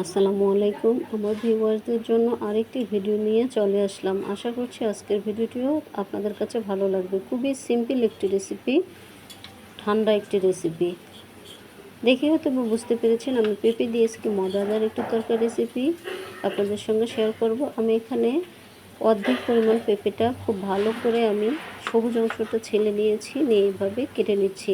আসসালামু আলাইকুম। আমার ভিউয়ার্সদের জন্য আরেকটি ভিডিও নিয়ে চলে আসলাম। আশা করছি আজকের ভিডিওটিও আপনাদের কাছে ভালো লাগবে। খুবই সিম্পল একটি রেসিপি ঠান্ডা একটি রেসিপি দেখে হয়তো বুঝতে পেরেছেন, আমি পেঁপে দিয়ে মজাদার একটি তরকারি রেসিপি আপনাদের সঙ্গে শেয়ার করব। আমি এখানে অর্ধেক পরিমাণ পেঁপেটা খুব ভালো করে আমি সবুজ অংশটা ছেলে নিয়েছি, নিয়ে এইভাবে কেটে নিচ্ছি।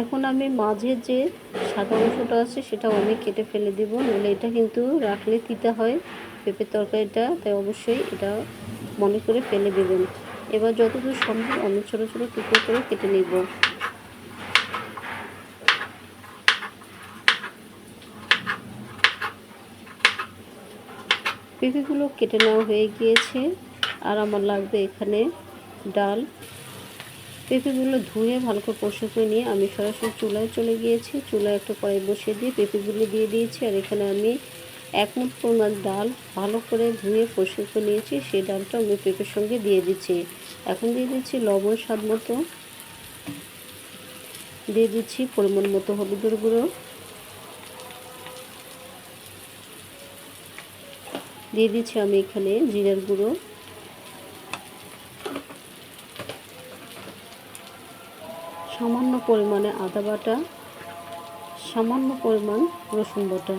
এখন আমি মাঝে যে সাদা অংশটা আছে সেটা আমি কেটে ফেলে দেব নইলে এটা কিন্তু রাখলে তিতা হয়, পেঁপের তরকারিটা, তাই অবশ্যই এটা মনে করে ফেলে দেবেন। এবার যতদূর সম্ভব আমি ছোটো ছোটো টুকরো করে কেটে নেব। পেঁপেগুলো কেটে নেওয়া হয়ে গিয়েছে, আর আমার লাগবে এখানে ডাল। পেঁপেগুলো ধুয়ে ভালো করে পরিষ্কার করে নিয়ে আমি সরাসরি চুলায় চলে গিয়েছি। চুলায় একটা কড়াই বসিয়ে দিয়ে পেঁপেগুলো দিয়ে দিয়েছি আর এখানে আমি এক মুঠ পরিমাণ ডাল ভালো করে ধুয়ে পরিষ্কার করে নিয়েছি। সেই ডালটা আমি পেঁপের সঙ্গে দিয়ে দিচ্ছি। এখন দিয়ে দিচ্ছি লবণ স্বাদ মতো। দিয়ে দিচ্ছি পরিমাণ মতো হলুদের গুঁড়ো। দিয়ে দিচ্ছি আমি এখানে জিরার গুঁড়ো সামান্য পরিমাণে আদা বাটা, সামান্য পরিমাণ রসুন বাটা।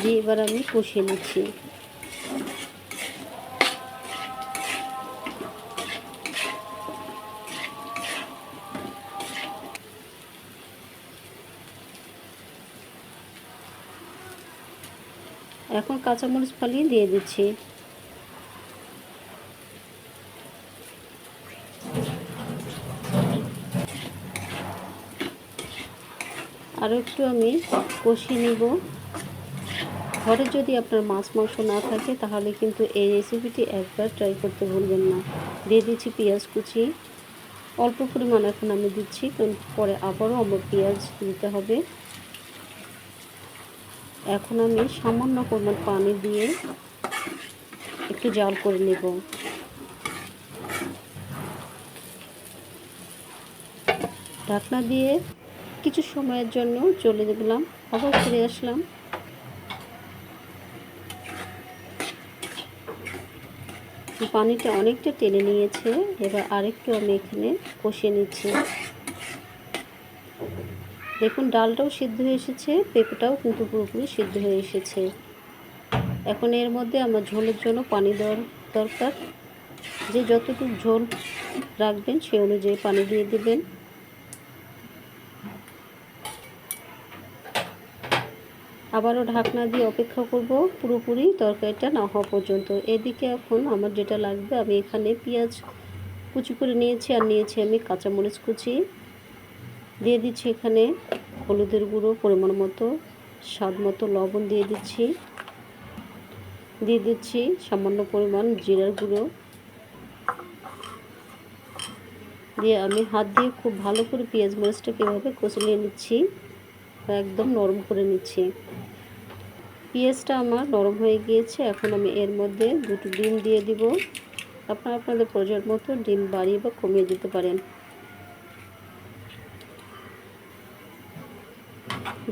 দিয়ে এবার আমি কষিয়ে নিচ্ছি। এখন কাঁচামরিচ ফালিয়ে দিয়ে দিচ্ছি। আরও একটু আমি কষিয়ে নেব। ঘরে যদি আপনার মাছ মাংস না থাকে, তাহলে কিন্তু এই রেসিপিটি একবার ট্রাই করতে ভুলবেন না। দিয়ে দিচ্ছি পেঁয়াজ কুচি। অল্প পরিমাণ এখন আমি দিচ্ছি কারণ পরে আবারও আমার পেঁয়াজ দিতে হবে। এখন আমি সামান্য পরিমাণ পানি দিয়ে একটু জাল করে নেব। ঢাকনা দিয়ে কিছু সময়ের জন্য চলে গেলাম। আবার ফিরে আসলাম। পানিটা অনেকটা টেনে নিয়েছে। এবার আরেকটু আমি এখানে কষিয়ে নিচ্ছি। দেখুন, ডালটাও সিদ্ধ হয়ে এসেছে, পেঁপেটাও কিন্তু পুরোপুরি সিদ্ধ হয়ে এসেছে। এখন এর মধ্যে আমার ঝোলের জন্য পানি দেওয়ার দরকার। যে যতটুকু ঝোল রাখবেন, সে অনুযায়ী পানি দিয়ে দিবেন। আবারও ঢাকনা দিয়ে অপেক্ষা করব। পুরোপুরি তরকারিটা না হওয়া পর্যন্ত। এদিকে এখন আমার যেটা লাগবে, আমি এখানে পেঁয়াজ কুচি করে নিয়েছি আর নিয়েছি আমি কাঁচামরিচ কুচি। দিয়ে দিচ্ছি এখানে হলুদের গুঁড়ো, পরিমাণ মতো, স্বাদ মতো লবণ দিয়ে দিচ্ছি। দিয়ে দিচ্ছি সামান্য পরিমাণ জিরার গুঁড়ো। দিয়ে আমি হাত দিয়ে খুব ভালো করে পেঁয়াজ মরিচটাকে এভাবে কচলিয়ে নিচ্ছি। একদম নরম করে নিচ্ছি। পেঁয়াজটা আমার নরম হয়ে গিয়েছে, এখন আমি এর মধ্যে দুটো ডিম দিয়ে দিব। আপনারা আপনাদের প্রয়োজন মতো ডিম বাড়িয়ে বা কমিয়ে দিতে পারেন।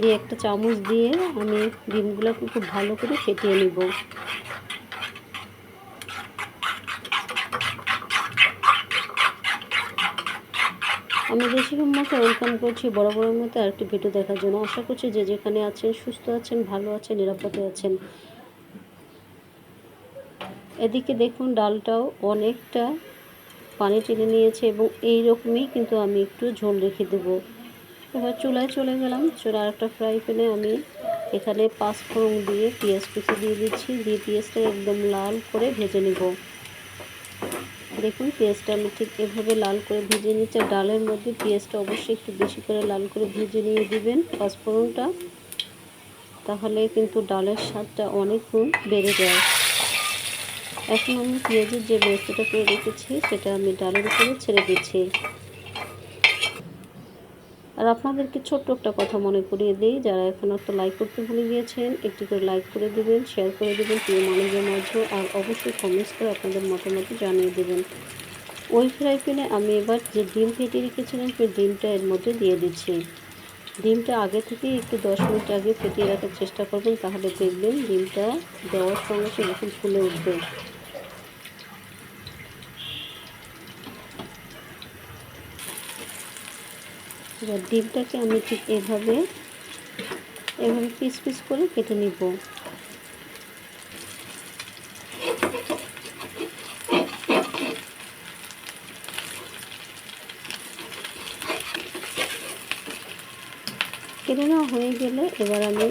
দিয়ে একটা চামচ দিয়ে আমি ডিমগুলোকে খুব ভালো করে ফেটিয়ে নিব। আমি বেশিরভাগ মতো ওয়েলকাম করছি বড় বড় মতো আরেকটি ভিডিও দেখার জন্য। আশা করছি যে যেখানে আছেন, সুস্থ আছেন, ভালো আছেন, নিরাপদে আছেন। এদিকে দেখুন, ডালটাও অনেকটা পানি টেনে নিয়েছে এবং এই রকমই কিন্তু আমি একটু ঝোল রেখে দেব। এবার চুলায় চলে গেলাম। চুলা আরেকটা ফ্রাই প্যানে আমি এখানে পাঁচফোড়ন দিয়ে পেঁয়াজ কুচি দিয়ে দিচ্ছি। দিয়ে পেঁয়াজটা একদম লাল করে ভেজে নেব। দেখুন, পেঁয়াজটা আমি ঠিক এভাবে লাল করে ভেজে নিচ্ছি ডালের মধ্যে পেঁয়াজটা অবশ্যই একটু বেশি করে লাল করে ভেজে নিয়ে দিবেন পাঁচফোড়নটা। তাহলে কিন্তু ডালের স্বাদটা অনেক গুণ বেড়ে যায়। এখন আমি পেঁয়াজের যে বেস্টটা করে রেখেছি, সেটা আমি ডালের উপরে ছেড়ে দিচ্ছি। আর আপনাদেরকে ছোট্ট একটা কথা মনে করিয়ে দিই, যারা এখনও তো লাইক করতে ভুলে গিয়েছেন, একটি করে লাইক করে দিবেন শেয়ার করে দেবেন প্রিয় মানুষের মাঝে, আর অবশ্যই কমেন্টস করে আপনাদের মতামত জানিয়ে দেবেন। ওই ফ্রাই প্যানে আমি এবার যে ডিম ফেটে রেখেছিলাম, সেই ডিমটা এর মধ্যে দিয়ে দিচ্ছি। ডিমটা আগে থেকে একটু দশ মিনিট আগে ফেটিয়ে রাখার চেষ্টা করবেন, তাহলে দেখবেন ডিমটা দেওয়ার সঙ্গে সঙ্গে যখন ফুলে উঠবে। এবার ডিমটাকে আমি ঠিক এভাবে এভাবে পিস পিস করে কেটে নিব। কেটে নেওয়া হয়ে গেলে এবার আমি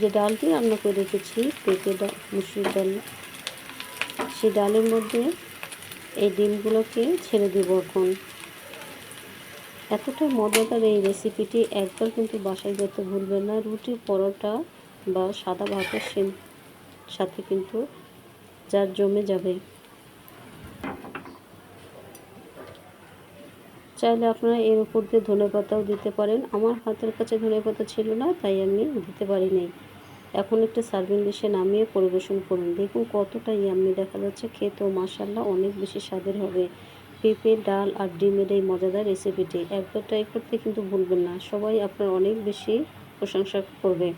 যে ডালটি রান্না করে রেখেছি, পেঁপে ডাল, মুসুর ডাল, সেই ডালের মধ্যে এই ডিমগুলোকে ছেড়ে দেবো এখন। এতটা মজাদার এই রেসিপিটি একবার কিন্তু বাসায় যেতে ভুলবেন না। রুটি পরোটা বা সাদা ভাতের সাথে কিন্তু যার জমে যাবে। চাইলে আপনারা এর উপর দিয়ে ধনে পাতাও দিতে পারেন। আমার হাতের কাছে ধনে পাতা ছিল না, তাই আমি দিতে পারি নাই এখন একটা সার্ভিং ডিশে নামিয়ে পরিবেশন করুন। দেখুন কতটা ইয়াম্মি দেখা যাচ্ছে। খেতেও মাসাল্লাহ অনেক বেশি স্বাদের হবে। পেঁপে, ডাল আর ডিমের এই মজাদার রেসিপিটি একবার ট্রাই করতে কিন্তু ভুলবেন না। সবাই আপনার অনেক বেশি প্রশংসা করবে।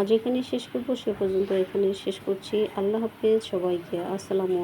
আজ এখানে শেষ করব। সে পর্যন্ত এখানে শেষ করছি। আল্লাহ হাফেজ সবাইকে। আসসালামু